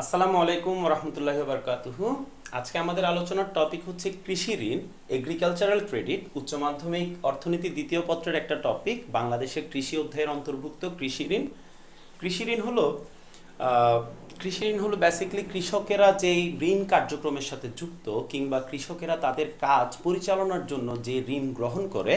আসসালামু আলাইকুম রহমতুল্লাহ বারকাতুহু আজকে আমাদের আলোচনার টপিক হচ্ছে কৃষি ঋণ এগ্রিকালচারাল ক্রেডিট উচ্চ মাধ্যমিক অর্থনীতি দ্বিতীয় পত্রের একটা টপিক বাংলাদেশের কৃষি অধ্যায়ের অন্তর্ভুক্ত কৃষি ঋণ। কৃষি ঋণ হলো কৃষি ঋণ হলো বেসিক্যালি কৃষকেরা যেই ঋণ কার্যক্রমের সাথে যুক্ত কিংবা কৃষকেরা তাদের কাজ পরিচালনার জন্য যে ঋণ গ্রহণ করে,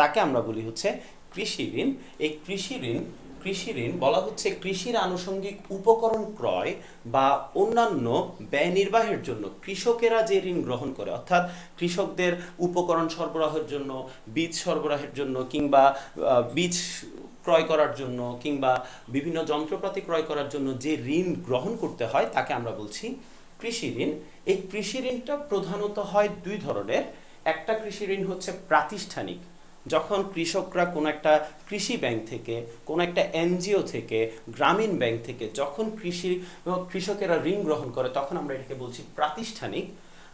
তাকে আমরা বলি হচ্ছে কৃষি ঋণ। এই কৃষি ঋণ কৃষি ঋণ বলা হচ্ছে কৃষির আনুষঙ্গিক উপকরণ ক্রয় বা অন্যান্য ব্যয় নির্বাহের জন্য। কৃষকেরা যে ঋণ গ্রহণ করে, অর্থাৎ কৃষকদের উপকরণ সরবরাহের জন্য, বীজ সরবরাহের জন্য কিংবা বীজ ক্রয় করার জন্য কিংবা বিভিন্ন যন্ত্রপাতি ক্রয় করার জন্য যে ঋণ গ্রহণ করতে হয়, তাকে আমরা বলছি কৃষি ঋণ। এই কৃষি ঋণটা প্রধানত হয় দুই ধরনের। একটা কৃষি ঋণ হচ্ছে প্রাতিষ্ঠানিক। যখন কৃষকরা কোনো একটা কৃষি ব্যাংক থেকে, কোনো একটা এনজিও থেকে, গ্রামীণ ব্যাংক থেকে যখন কৃষি, কৃষকেরা ঋণ গ্রহণ করে, তখন আমরা এটাকে বলছি প্রাতিষ্ঠানিক।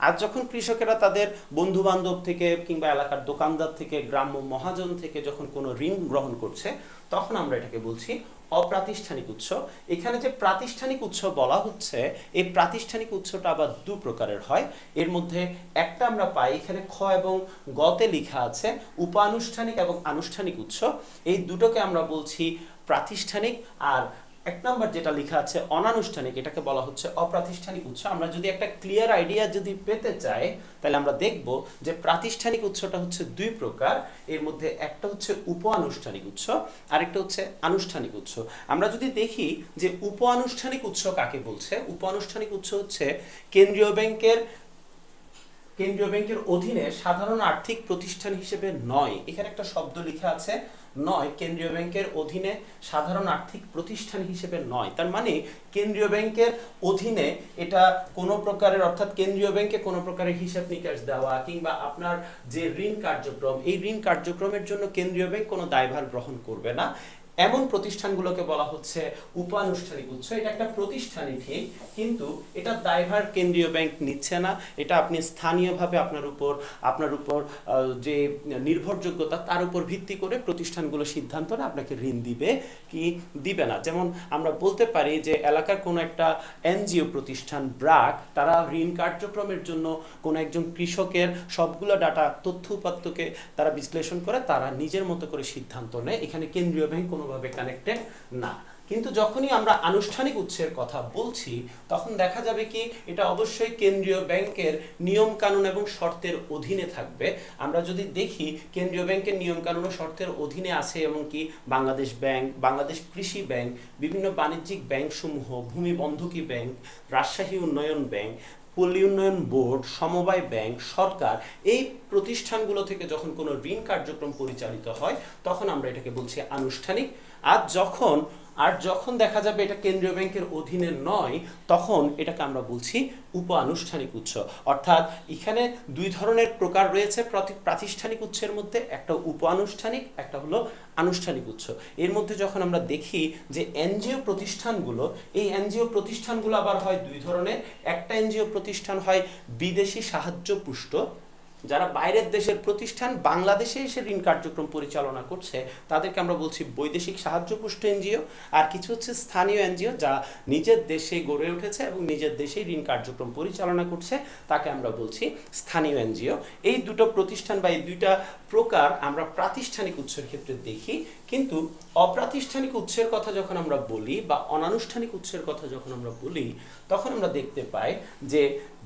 আর যখন কৃষকেরা তাদের বন্ধু বান্ধব থেকে কিংবা এলাকার দোকানদার থেকে, গ্রাম্য মহাজন থেকে যখন কোনো ঋণ গ্রহণ করছে, তখন আমরা এটাকে বলছি অপ্রাতিষ্ঠানিক উৎস। এখানে যে প্রাতিষ্ঠানিক উৎস বলা হচ্ছে, এই প্রাতিষ্ঠানিক উৎসটা আবার দু প্রকারের হয়। এর মধ্যে একটা আমরা পাই, এখানে খ এবং গতে লেখা আছে, উপানুষ্ঠানিক এবং আনুষ্ঠানিক উৎস। এই দুটোকে আমরা বলছি প্রাতিষ্ঠানিক আর এক নম্বর যেটা লেখা আছে, অনানুষ্ঠানিক, এটাকে বলা হচ্ছে অপ্রাতিষ্ঠানিক উৎস। আমরা যদি একটা ক্লিয়ার আইডিয়া যদি পেতে চাই, তাহলে আমরা দেখব যে প্রাতিষ্ঠানিক উৎসটা হচ্ছে দুই প্রকার। এর মধ্যে একটা হচ্ছে উপ আনুষ্ঠানিক উৎস, আরেকটা হচ্ছে আনুষ্ঠানিক উৎস। আমরা যদি দেখি যে উপ আনুষ্ঠানিক উৎস কাকে বলছে উপ আনুষ্ঠানিক উৎস হচ্ছে কেন্দ্রীয় ব্যাংকের কেন্দ্রীয় ব্যাংকের অধীনে সাধারণ আর্থিক প্রতিষ্ঠান হিসেবে নয়। এখানে একটা শব্দ লেখা আছে নয় কেন্দ্রীয় ব্যাংকের অধীনে সাধারণ আর্থিক প্রতিষ্ঠান হিসেবে নয়। তার মানে কেন্দ্রীয় ব্যাংকের অধীনে এটা কোনো প্রকারের, অর্থাৎ কেন্দ্রীয় ব্যাংকে কোনো প্রকারের হিসাব নিকাশ দেওয়া কিংবা আপনার যে ঋণ কার্যক্রম, এই ঋণ কার্যক্রমের জন্য কেন্দ্রীয় ব্যাংক কোনো দায়ভার গ্রহণ করবে না। এমন প্রতিষ্ঠানগুলোকে বলা হচ্ছে উপানুষ্ঠানিক উৎস। এটা একটা প্রতিষ্ঠানই ঠিক, কিন্তু এটা দায়ভার কেন্দ্রীয় ব্যাংক নিচ্ছে না। এটা আপনি স্থানীয়ভাবে আপনার উপর আপনার উপর যে নির্ভরযোগ্যতা, তার উপর ভিত্তি করে প্রতিষ্ঠানগুলো সিদ্ধান্ত না আপনাকে ঋণ দিবে কি দিবে না। যেমন আমরা বলতে পারি যে এলাকার কোনো একটা এনজিও প্রতিষ্ঠান, ব্রাক, তারা ঋণ কার্যক্রমের জন্য কোনো একজন কৃষকের সবগুলো ডাটা, তথ্য উপাত্তকে তারা বিশ্লেষণ করে, তারা নিজের মতো করে সিদ্ধান্ত নেয়। এখানে কেন্দ্রীয় ব্যাংক কোনোভাবে কানেক্টেড না। কিন্তু যখনই আমরা আনুষ্ঠানিক উৎসের কথা বলছি, তখন দেখা যাবে কি, এটা অবশ্যই কেন্দ্রীয় ব্যাংকের নিয়ম কানুন এবং শর্তের অধীনে থাকবে। আমরা যদি দেখি, কেন্দ্রীয় ব্যাংকের নিয়ম কানুন ও শর্তের অধীনে আছে এমনকি বাংলাদেশ ব্যাংক, বাংলাদেশ কৃষি ব্যাংক, বিভিন্ন বাণিজ্যিক ব্যাংকসমূহ, ভূমি বন্ধকি ব্যাংক, রাজশাহী উন্নয়ন ব্যাংক পল্লী উন্নয়ন বোর্ড, সমবায় ব্যাংক, সরকার এই প্রতিষ্ঠানগুলো থেকে যখন কোনো ঋণ কার্যক্রম পরিচালিত হয়, তখন আমরা এটাকে বলছি আনুষ্ঠানিক। আর যখন আর যখন দেখা যাবে এটা কেন্দ্রীয় ব্যাংকের অধীনে নয়, তখন এটাকে আমরা বলছি উপ আনুষ্ঠানিক উৎস। অর্থাৎ এখানে দুই ধরনের প্রকার রয়েছে প্রতি- প্রাতিষ্ঠানিক উৎসের মধ্যে। একটা উপ আনুষ্ঠানিক একটা হলো আনুষ্ঠানিক উৎস। এর মধ্যে যখন আমরা দেখি যে এনজিও প্রতিষ্ঠানগুলো, এই এনজিও প্রতিষ্ঠানগুলো আবার হয় দুই ধরনের। একটা এনজিও প্রতিষ্ঠান হয় বিদেশি সাহায্য পুষ্ট যারা বাইরের দেশের প্রতিষ্ঠান বাংলাদেশে এসে ঋণ কার্যক্রম পরিচালনা করছে, তাদেরকে আমরা বলছি বৈদেশিক সাহায্যপুষ্ট এনজিও, আর কিছু হচ্ছে স্থানীয় এনজিও যা নিজের দেশে গড়ে উঠেছে এবং নিজের দেশেই ঋণ কার্যক্রম পরিচালনা করছে, তাকে আমরা বলছি স্থানীয় এনজিও। এই দুটো প্রতিষ্ঠান বা এই দুইটা প্রকার আমরা প্রাতিষ্ঠানিক উৎসের ক্ষেত্রে দেখি কিন্তু অপ্রাতিষ্ঠানিক উৎসের কথা যখন আমরা বলি বা অনানুষ্ঠানিক উৎসের কথা যখন আমরা বলি, তখন আমরা দেখতে পাই যে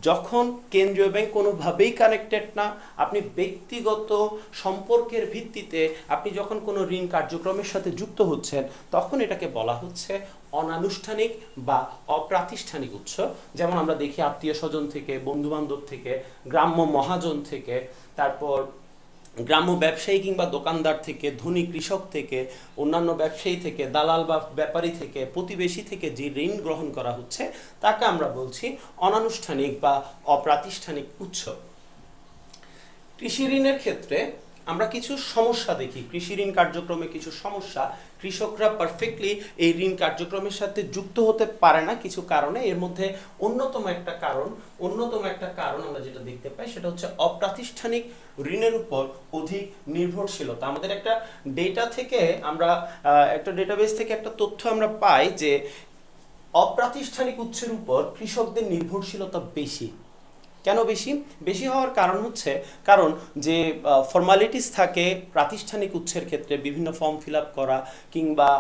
যখন কেন্দ্রীয় ব্যাংক কোনোভাবেই কানেক্টেড না, আপনি ব্যক্তিগত সম্পর্কের ভিত্তিতে আপনি যখন কোনো ঋণ কার্যক্রমের সাথে যুক্ত হচ্ছেন, তখন এটাকে বলা হচ্ছে অনানুষ্ঠানিক বা অপ্রাতিষ্ঠানিক উৎস। যেমন আমরা দেখি আত্মীয় স্বজন থেকে বন্ধু বান্ধব থেকে, গ্রাম্য মহাজন থেকে, তারপর গ্রাম্য ব্যবসায়ী কিংবা দোকানদার থেকে, ধনী কৃষক থেকে, অন্যান্য ব্যবসায়ী থেকে, দালাল বা ব্যাপারী থেকে, প্রতিবেশী থেকে যে ঋণ গ্রহণ করা হচ্ছে, তাকে আমরা বলছি অনানুষ্ঠানিক বা অপ্রাতিষ্ঠানিক উৎস। কৃষি ঋণের ক্ষেত্রে আমরা কিছু সমস্যা দেখি। কৃষি ঋণ কার্যক্রমে কিছু সমস্যা। কৃষকরা পারফেক্টলি এই ঋণ কার্যক্রমের সাথে যুক্ত হতে পারে না কিছু কারণে। এর মধ্যে অন্যতম একটা কারণ, অন্যতম একটা কারণ আমরা যেটা দেখতে পাই, সেটা হচ্ছে অপ্রাতিষ্ঠানিক ঋণের উপর অধিক নির্ভরশীলতা। আমাদের একটা ডেটা থেকে আমরা একটা ডেটাবেস থেকে একটা তথ্য আমরা পাই যে অপ্রাতিষ্ঠানিক উৎসের উপর কৃষকদের নির্ভরশীলতা বেশি। কেন বেশি? বেশি হওয়ার কারণ হচ্ছে, কারণ যে ফর্মালিটিস থাকে প্রাতিষ্ঠানিক উৎসের ক্ষেত্রে, বিভিন্ন ফর্ম ফিল করা কিংবা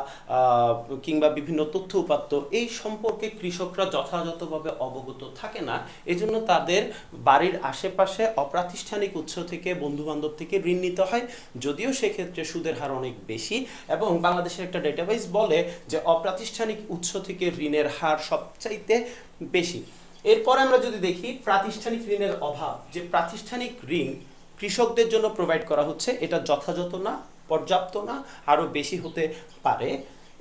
কিংবা বিভিন্ন তথ্য উপাত্ত, এই সম্পর্কে কৃষকরা যথাযথভাবে অবগত থাকে না। এজন্য তাদের বাড়ির আশেপাশে অপ্রাতিষ্ঠানিক উৎস থেকে বন্ধু বান্ধব থেকে ঋণ নিতে হয়। যদিও সেক্ষেত্রে সুদের হার অনেক বেশি এবং বাংলাদেশের একটা ডেটাবেস বলে যে, অপ্রাতিষ্ঠানিক উৎস থেকে ঋণের হার সবচাইতে বেশি। এরপর আমরা যদি দেখি প্রাতিষ্ঠানিক ঋণের অভাব। যে প্রাতিষ্ঠানিক ঋণ কৃষকদের জন্য প্রোভাইড করা হচ্ছে, এটা যথাযথ না, পর্যাপ্ত না, আরও বেশি হতে পারে।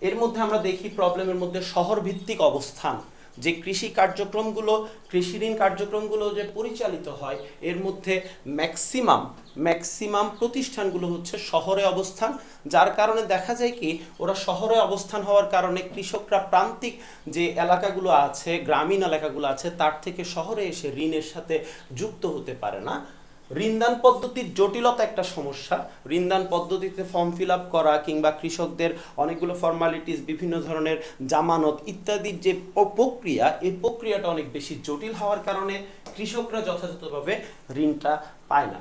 এর মধ্যে আমরা দেখি প্রবলেমের মধ্যে শহরভিত্তিক অবস্থান। যে কৃষি কার্যক্রমগুলো, কৃষি ঋণ কার্যক্রমগুলো যে পরিচালিত হয়, এর মধ্যে ম্যাক্সিমাম ম্যাক্সিমাম প্রতিষ্ঠানগুলো হচ্ছে শহরে অবস্থান। যার কারণে দেখা যায় কি, ওরা শহরে অবস্থান হওয়ার কারণে কৃষকরা প্রান্তিক যে এলাকাগুলো আছে, গ্রামীণ এলাকাগুলো আছে, তার থেকে শহরে এসে ঋণের সাথে যুক্ত হতে পারে না। ঋণদান পদ্ধতির জটিলতা একটা সমস্যা। ঋণদান পদ্ধতিতে ফর্ম ফিল আপ করা কিংবা কৃষকদের অনেকগুলো ফর্মালিটিস বিভিন্ন ধরনের জামানত ইত্যাদির যে প্রক্রিয়া, এই প্রক্রিয়াটা অনেক বেশি জটিল হওয়ার কারণে কৃষকরা যথাযথভাবে ঋণটা পায় না।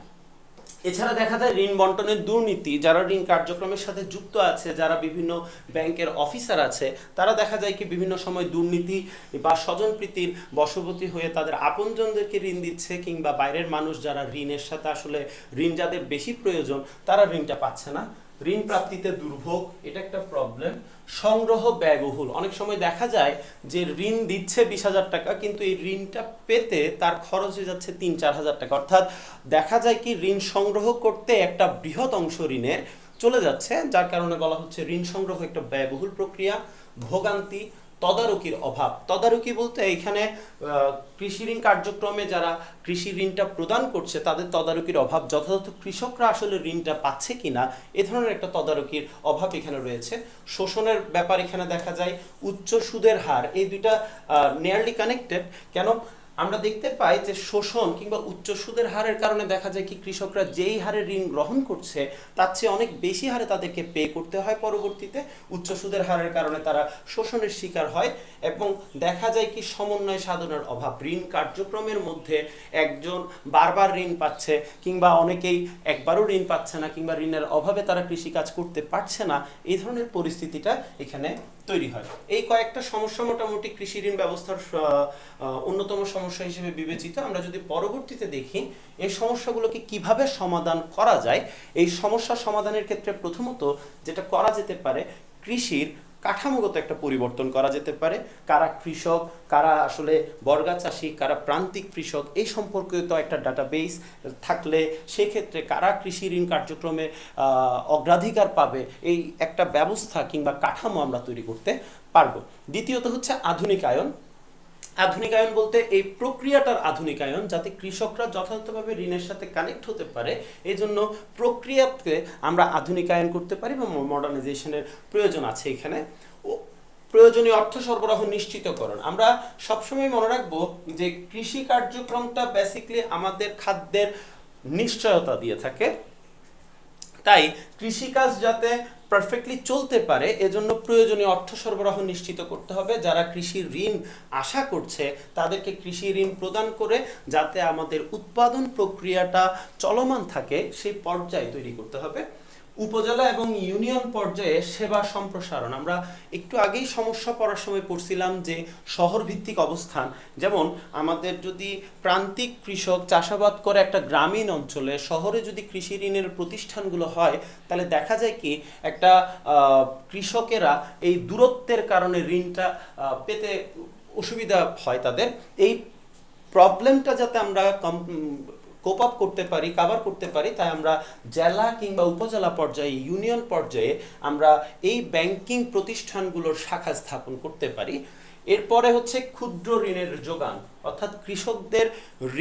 এছাড়া দেখা যায় ঋণ বন্টনের দুর্নীতি, যারা ঋণ কার্যক্রমের সাথে যুক্ত আছে, যারা বিভিন্ন ব্যাংকের অফিসার আছে, তারা দেখা যায় কি বিভিন্ন সময় দুর্নীতি বা স্বজনপ্রীতির বশবর্তী হয়ে তাদের আপনজনদেরকে ঋণ দিচ্ছে কিংবা বাইরের মানুষ যারা ঋণের সাথে আসলে ঋণ যাদের বেশি প্রয়োজন, তারা ঋণটা পাচ্ছে না। ঋণ প্রাপ্তিতে দুর্ভোগ, এটা একটা প্রবলেম সংগ্রহ ব্যয়বহুল। অনেক সময় দেখা যায় যে ঋণ দিচ্ছে বিশ হাজার টাকা, কিন্তু এই ঋণটা পেতে তার খরচ হয়ে যাচ্ছে তিন, চার হাজার টাকা। অর্থাৎ দেখা যায় কি, ঋণ সংগ্রহ করতে একটা বৃহৎ অংশ ঋণের চলে যাচ্ছে, যার কারণে বলা হচ্ছে ঋণ সংগ্রহ একটা ব্যয়বহুল প্রক্রিয়া, ভোগান্তি তদারকির অভাব। তদারকি বলতে এখানে কৃষি ঋণ কার্যক্রমে যারা কৃষি ঋণটা প্রদান করছে, তাদের তদারকির অভাব, যথাযথ কৃষকরা আসলে ঋণটা পাচ্ছে কিনা, এ ধরনের একটা তদারকির অভাব এখানে রয়েছে। শোষণের ব্যাপার এখানে দেখা যায়, উচ্চ সুদের হার, এই দুইটা নিয়ারলি কানেক্টেড কেন? আমরা দেখতে পাই যে শোষণ কিংবা উচ্চ সুদের হারের কারণে দেখা যায় কি কৃষকরা যেই হারে ঋণ গ্রহণ করছে, তার চেয়ে অনেক বেশি হারে তাদেরকে পে করতে হয় পরবর্তীতে। উচ্চ সুদের হারের কারণে তারা শোষণের শিকার হয় এবং দেখা যায় কি সমন্বয় সাধনের অভাব। ঋণ কার্যক্রমের মধ্যে একজন বারবার ঋণ পাচ্ছে কিংবা অনেকেই একবারও ঋণ পাচ্ছে না কিংবা ঋণের অভাবে তারা কৃষিকাজ করতে পারছে না, এই ধরনের পরিস্থিতিটা এখানে তৈরি হয়। এই কয়েকটা সমস্যা মোটামুটি কৃষি ঋণ ব্যবস্থার অন্যতম সমস্যা হিসেবে বিবেচিত। আমরা যদি পরবর্তীতে দেখি, এই সমস্যাগুলোকে কীভাবে সমাধান করা যায়, এই সমস্যা সমাধানের ক্ষেত্রে প্রথমত যেটা করা যেতে পারে, কৃষির কাঠামোগত একটা পরিবর্তন করা যেতে পারে। কারা কৃষক, কারা আসলে বর্গা চাষি, কারা প্রান্তিক কৃষক, এই সম্পর্কিত একটা ডাটাবেস থাকলে সেক্ষেত্রে কারা কৃষি ঋণ কার্যক্রমে অগ্রাধিকার পাবে, এই একটা ব্যবস্থা কিংবা কাঠামো আমরা তৈরি করতে পারব। দ্বিতীয়ত হচ্ছে আধুনিকায়ন। আধুনিকায়ন বলতে এই প্রক্রিয়াটার আধুনিকায়ন, যাতে কৃষকরা যথাযথভাবে ঋণের সাথে কানেক্ট হতে পারে এই জন্য প্রক্রিয়াতে আমরা আধুনিকায়ন করতে পারি বা মডার্নাইজেশনের প্রয়োজন আছে এখানে। প্রয়োজনীয় অর্থ সরবরাহ নিশ্চিতকরণ। আমরা সবসময় মনে রাখব যে কৃষি কার্যক্রমটা বেসিকলি আমাদের খাদ্যের নিশ্চয়তা দিয়ে থাকে। তাই কৃষিকাজ যাতে পারফেক্টলি চলতে পারে, এজন্য প্রয়োজনীয় অর্থ সরবরাহ নিশ্চিত করতে হবে। যারা কৃষি ঋণ আশা করছে, তাদেরকে কৃষি ঋণ প্রদান করে যাতে আমাদের উৎপাদন প্রক্রিয়াটা চলমান থাকে, সেই পর্যায়ে তৈরি করতে হবে। উপজেলা এবং ইউনিয়ন পর্যায়ে সেবা সম্প্রসারণ। আমরা একটু আগেই সমস্যা পড়ার সময় পড়ছিলাম যে শহর ভিত্তিক অবস্থান। যেমন আমাদের যদি প্রান্তিক কৃষক চাষাবাদ করে একটা গ্রামীণ অঞ্চলে, শহরে যদি কৃষি ঋণের প্রতিষ্ঠানগুলো হয়, তাহলে দেখা যায় কি একটা কৃষকেরা এই দূরত্বের কারণে ঋণটা পেতে অসুবিধা হয় তাদের। এই প্রবলেমটা যাতে আমরা কম কোপ আপ করতে পারি কাভার করতে পারি, তাই আমরা জেলা কিংবা উপজেলা পর্যায়ে ইউনিয়ন পর্যায়ে আমরা এই ব্যাংকিং প্রতিষ্ঠানগুলোর শাখা স্থাপন করতে পারি। এরপরে হচ্ছে ক্ষুদ্র ঋণের যোগান। অর্থাৎ কৃষকদের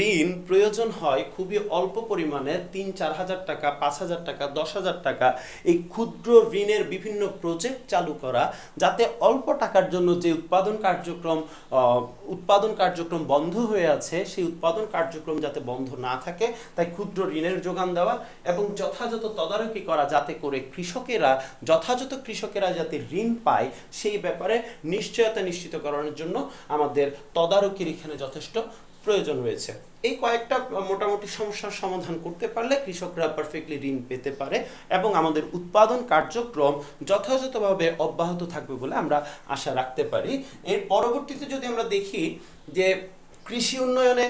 ঋণ প্রয়োজন হয় খুবই অল্প পরিমাণে তিন, চার হাজার টাকা, পাঁচ হাজার টাকা, দশ হাজার টাকা এই ক্ষুদ্র ঋণের বিভিন্ন প্রজেক্ট চালু করা যাতে অল্প টাকার জন্য যে উৎপাদন কার্যক্রম উৎপাদন কার্যক্রম বন্ধ হয়ে আছে সেই উৎপাদন কার্যক্রম যাতে বন্ধ না থাকে তাই ক্ষুদ্র ঋণের যোগান দেওয়া এবং যথাযথ তদারকি করা যাতে করে কৃষকেরা, যথাযথ কৃষকেরা যাতে ঋণ পায় সেই ব্যাপারে নিশ্চয়তা নিশ্চিত করানোর জন্য আমাদের তদারকির এখানে যথেষ্ট প্রয়োজন রয়েছে। এই কয়েকটা মোটামুটি সমস্যার সমাধান করতে পারলে কৃষকরা পারফেক্টলি ঋণ পেতে পারে এবং আমাদের উৎপাদন কার্যক্রম যথাযথভাবে অব্যাহত থাকবে বলে আমরা আশা রাখতে পারি। এর পরবর্তীতে যদি আমরা দেখি যে কৃষি উন্নয়নে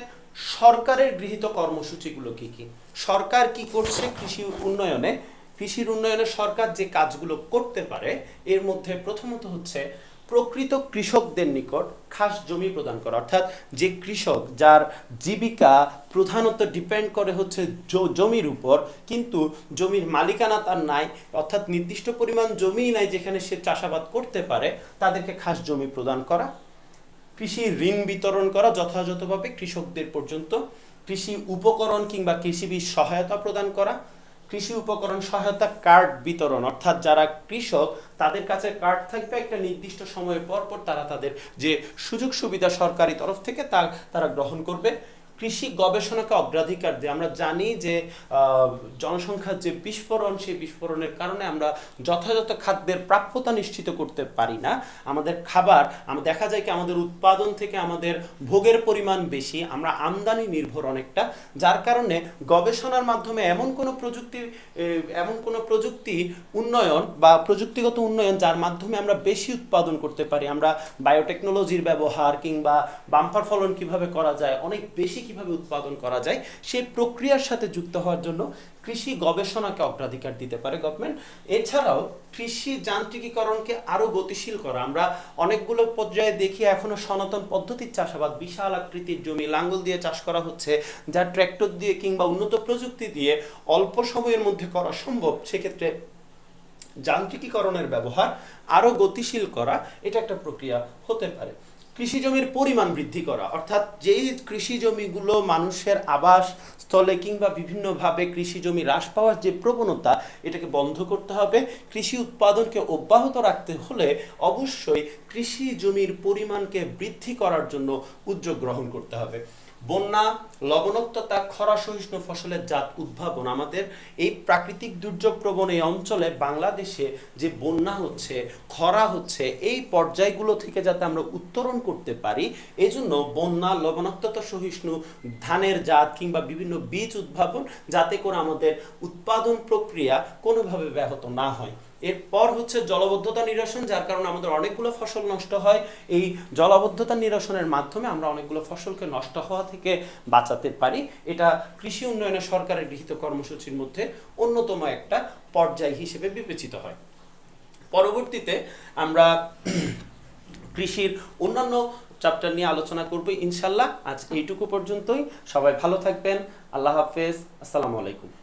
সরকারের গৃহীত কর্মসূচিগুলো কি কি? সরকার কি করছে কৃষি উন্নয়নে? কৃষির উন্নয়নে সরকার যে কাজগুলো করতে পারে, এর মধ্যে প্রথমত হচ্ছে প্রকৃত কৃষকদের নিকট খাস জমি প্রদান করা। অর্থাৎ যে কৃষক যার জীবিকা প্রধানত ডিপেন্ড করে হচ্ছে জমির উপর, কিন্তু জমির মালিকানা তার নাই, অর্থাৎ নির্দিষ্ট পরিমাণ জমিই নাই যেখানে সে চাষাবাদ করতে পারে, তাদেরকে খাস জমি প্রদান করা। কৃষি ঋণ বিতরণ করা যথাযথভাবে কৃষকদের পর্যন্ত। কৃষি উপকরণ কিংবা কৃষি বীজ সহায়তা প্রদান করা। কৃষি উপকরণ সহায়তা কার্ড বিতরণ, অর্থাৎ যারা কৃষক, তাদের কাছে কার্ড থাকবে একটা নির্দিষ্ট সময়ের পর পর তারা তাদের যে সুযোগ সুবিধা সরকারি তরফ থেকে তা তারা গ্রহণ করবে। কৃষি গবেষণাকে অগ্রাধিকার দেয়। আমরা জানি যে জনসংখ্যার যে বিস্ফোরণ, সেই বিস্ফোরণের কারণে আমরা যথাযথ খাদ্যের প্রাপ্যতা নিশ্চিত করতে পারি না। আমাদের খাবার দেখা যায় কি আমাদের উৎপাদন থেকে আমাদের ভোগের পরিমাণ বেশি, আমরা আমদানি নির্ভর অনেকটা। যার কারণে গবেষণার মাধ্যমে এমন কোনো প্রযুক্তি এমন কোনো প্রযুক্তি উন্নয়ন বা প্রযুক্তিগত উন্নয়ন যার মাধ্যমে আমরা বেশি উৎপাদন করতে পারি। আমরা বায়োটেকনোলজির ব্যবহার কিংবা বাম্পার ফলন কীভাবে করা যায়, অনেক বেশি কীভাবে উৎপাদন করা যায়, সেই প্রক্রিয়ার সাথে যুক্ত হওয়ার জন্য কৃষি গবেষণাকে অগ্রাধিকার দিতে পারে গভর্নমেন্ট এছাড়াও কৃষি যান্ত্রিকীকরণকে আরও গতিশীল করা। আমরা অনেকগুলো পর্যায়ে দেখি, এখনও সনাতন পদ্ধতির চাষাবাদ। বিশাল আকৃতির জমি, লাঙ্গল দিয়ে চাষ করা হচ্ছে, যা ট্র্যাক্টর দিয়ে কিংবা উন্নত প্রযুক্তি দিয়ে অল্প সময়ের মধ্যে করা সম্ভব। সেক্ষেত্রে যান্ত্রিকীকরণের ব্যবহার আরও গতিশীল করা, এটা একটা প্রক্রিয়া হতে পারে। কৃষি জমির পরিমাণ বৃদ্ধি করা। অর্থাৎ যেই কৃষি জমিগুলো মানুষের আবাস স্থলে কিংবা বিভিন্নভাবে কৃষি জমি হ্রাস পাওয়ার যে প্রবণতা, এটাকে বন্ধ করতে হবে। কৃষি উৎপাদনকে অব্যাহত রাখতে হলে অবশ্যই কৃষি জমির পরিমাণকে বৃদ্ধি করার জন্য উদ্যোগ গ্রহণ করতে হবে। বন্যা, লবণাক্ততা, খরা সহিষ্ণু ফসলের জাত উদ্ভাবন আমাদের এই প্রাকৃতিক দুর্যোগ প্রবণ এই অঞ্চলে বাংলাদেশে যে বন্যা হচ্ছে, খরা হচ্ছে, এই পর্যায়গুলো থেকে যাতে আমরা উত্তরণ করতে পারি এই জন্য বন্যা, লবণাক্ততা সহিষ্ণু, ধানের জাত কিংবা বিভিন্ন বীজ উদ্ভাবন যাতে করে আমাদের উৎপাদন প্রক্রিয়া কোনোভাবে ব্যাহত না হয়। এরপর হচ্ছে জলবদ্ধতা নিরসন, যার কারণে আমাদের অনেকগুলো ফসল নষ্ট হয়। এই জলবদ্ধতা নিরসনের মাধ্যমে আমরা অনেকগুলো ফসলকে নষ্ট হওয়া থেকে বাঁচাতে পারি। এটা কৃষি উন্নয়নে সরকারের গৃহীত কর্মসূচির মধ্যে অন্যতম একটা পর্যায় হিসেবে বিবেচিত হয়। পরবর্তীতে আমরা কৃষির অন্যান্য চ্যাপ্টার নিয়ে আলোচনা করব ইনশাল্লাহ। আজ এইটুকু পর্যন্তই। সবাই ভালো থাকবেন। আল্লাহ হাফেজ। আসসালামু আলাইকুম।